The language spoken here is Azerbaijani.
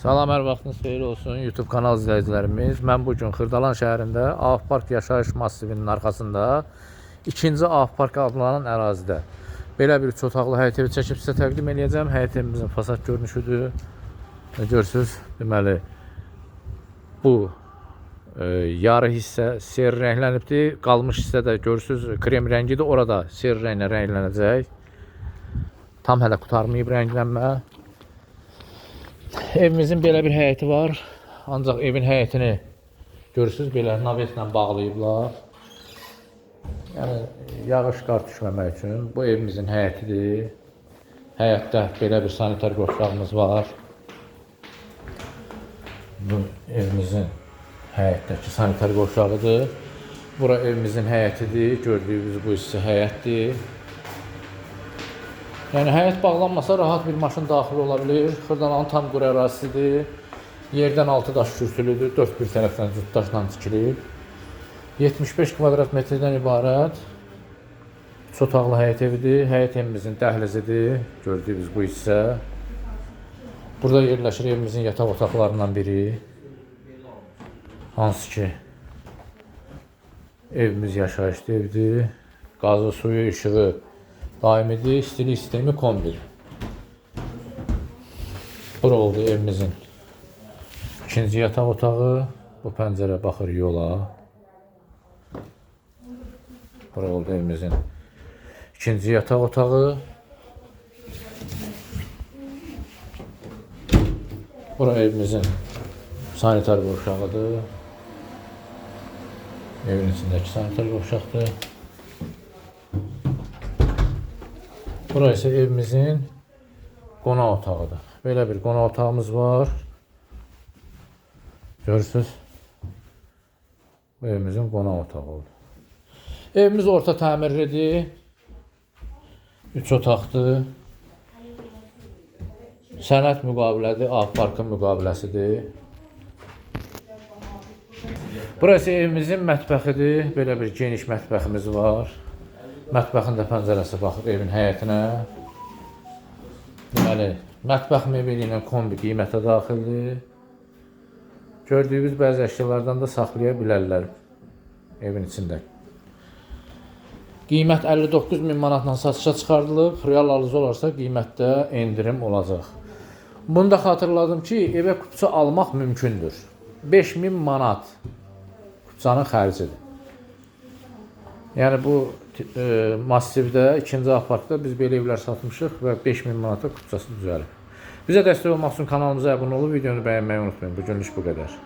Salam, hər vaxtınız xeyir olsun YouTube kanal izləyicilərimiz. Mən bu gün Xırdalan şəhərində Ağ Park yaşayış massivinin arxasında ikinci Ağ Park adlanan ərazidə belə bir üç otaqlı həyət evi çəkib sizə təqdim edəcəm. Həyət evimizin fasad görünüşüdür. Görürsüz, deməli bu e, yarı hissə ser rənglənibdir. Qalmış hissə də görürsüz krem rəngidir. Orada ser rənglə rənglənəcək. Tam hələ qurtarmayıb rənglənmə. Evimizin belə bir həyəti var. Ancaq evin həyətini görürsüz belə navetlə bağlayıblar. Yəni yağış qar düşməmək üçün bu evimizin həyətidir. Həyətdə belə bir sanitar qovşağımız var. Bu evimizin həyətdəki sanitar qovşağıdır. Bura evimizin həyətidir. Gördüyünüz bu hissə həyətdir. Yəni həyət bağlanmasa rahat bir maşın daxil ola bilər. Xırdalanın tam quru ərazisidir. Yerdən altı daş kürsülüdür. Dörd bir tərəfdən cüt daşla tikilib. 75 kvadrat metrdən ibarət üç otaqlı həyət evidir. Həyət evimizin dəhlizidir. Gördüyünüz bu hissə. Burada yerləşir evimizin yataq otaqlarından biri. Hansı ki evimiz yaşayışlı evdir. Qazı, suyu, işığı daimidir. İstilik sistemi kombi. Bura oldu evimizin ikinci yataq otağı. Bu pəncərə baxır yola. Bura oldu evimizin ikinci yataq otağı. Bura evimizin sanitar qovşağıdır. Evin içindəki sanitar qovşaqdır. Bura isə evimizin qonaq otağıdır. Belə bir qonaq otağımız var. Görürsüz? Bu evimizin qonaq otağı oldu. Evimiz orta təmirlidir. 3 otaqdır. Sənət müqavilədir, Ağ Parkın müqaviləsidir. Burası evimizin mətbəxidir. Belə bir geniş mətbəximiz var. Mətbəxin də pəncərəsi baxır evin həyətinə. Deməli, mətbəx mebeli ilə kombi qiymətə daxildir. Gördüyünüz bəzi əşyalardan da saxlaya bilərlər evin içində. Qiymət 59 min manatla satışa çıxarılıb. Real alıcı olarsa qiymətdə endirim olacaq. Bunu da xatırladım ki, evə kupça almaq mümkündür. 5000 manat kupçanın xərcidir. Yəni bu e, massivdə, ikinci apartda biz belə evlər satmışıq və 5000 manata kupçası düzəlib. Bizə dəstək olmaq üçün kanalımıza abunə olub videonu bəyənməyi unutmayın. Bu günlük bu qədər.